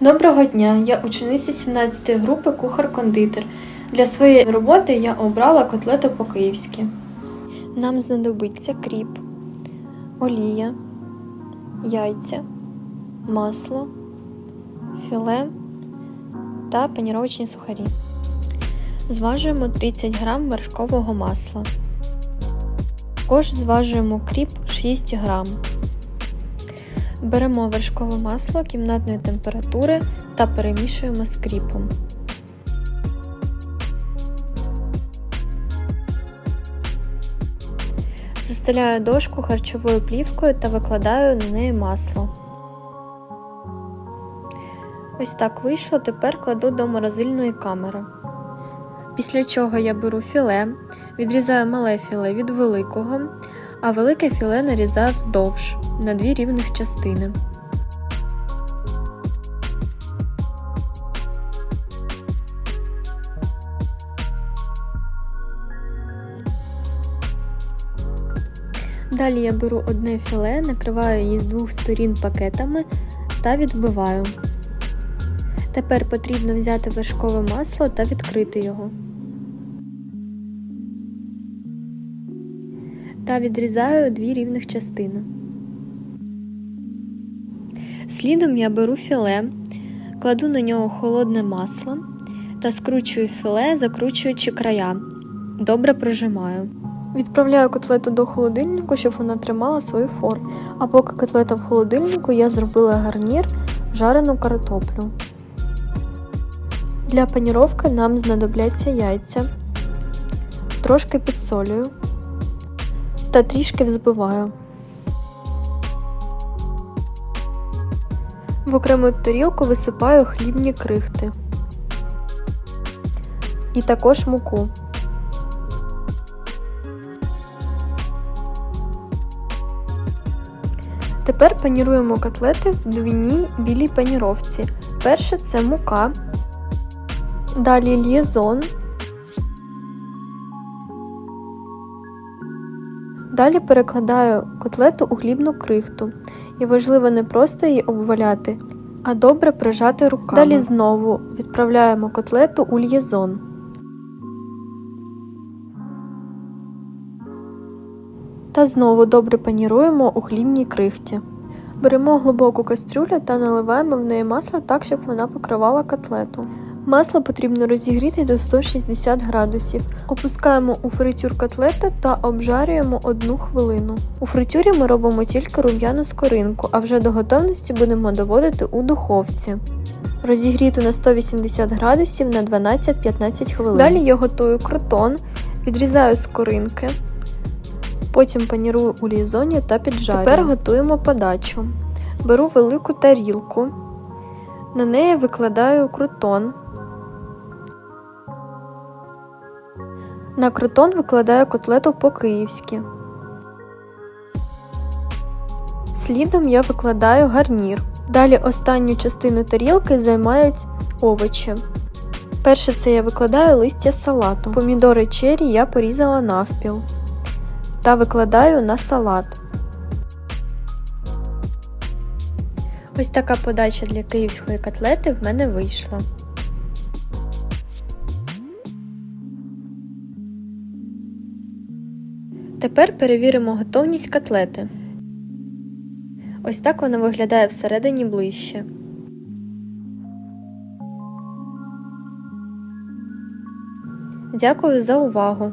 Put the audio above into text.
Доброго дня, я учениця 17 групи кухар-кондитер. Для своєї роботи я обрала котлету по-київськи. Нам знадобиться кріп, олія, яйця, масло, філе та паніровочні сухарі. Зважуємо 30 г вершкового масла. Також зважуємо кріп 6 грам. Беремо вершкове масло кімнатної температури та перемішуємо з кріпом. Застеляю дошку харчовою плівкою та викладаю на неї масло. Ось так вийшло, тепер кладу до морозильної камери. Після чого я беру філе, відрізаю мале філе від великого, а велике філе нарізаю вздовж на дві рівних частини. Далі я беру одне філе, накриваю її з двох сторін пакетами та відбиваю. Тепер потрібно взяти вершкове масло та відкрити його. Та відрізаю дві рівних частини. Слідом я беру філе, кладу на нього холодне масло та скручую філе, закручуючи края. Добре прижимаю. Відправляю котлету до холодильнику, щоб вона тримала свою форму. А поки котлета в холодильнику, я зробила гарнір жарену картоплю. Для паніровки нам знадобляться яйця, трошки підсолюю та трішки взбиваю. В окрему тарілку висипаю хлібні крихти і також муку. Тепер паніруємо котлети в двійній білій паніровці. Перше це мука, далі лізон, Далі перекладаю котлету у хлібну крихту. І важливо не просто її обваляти, а добре прижати руками. Далі знову відправляємо котлету у л'єзон. Та знову добре паніруємо у хлібній крихті. Беремо глибоку кастрюлю та наливаємо в неї масло так, щоб вона покривала котлету. Масло потрібно розігріти до 160 градусів. Опускаємо у фритюр котлету та обжарюємо одну хвилину. У фритюрі ми робимо тільки рум'яну скоринку, а вже до готовності будемо доводити у духовці. Розігріти на 180 градусів на 12-15 хвилин. Далі я готую крутон, відрізаю скоринки, потім панірую у лізоні та піджарюю. Тепер готуємо подачу. Беру велику тарілку, на неї викладаю крутон. На крутон викладаю котлету по-київськи. Слідом я викладаю гарнір. Далі останню частину тарілки займають овочі. Перше це я викладаю листя салату. Помідори чері я порізала навпіл та викладаю на салат. Ось така подача для київської котлети в мене вийшла. Тепер перевіримо готовність котлети. Ось так вона виглядає всередині ближче. Дякую за увагу!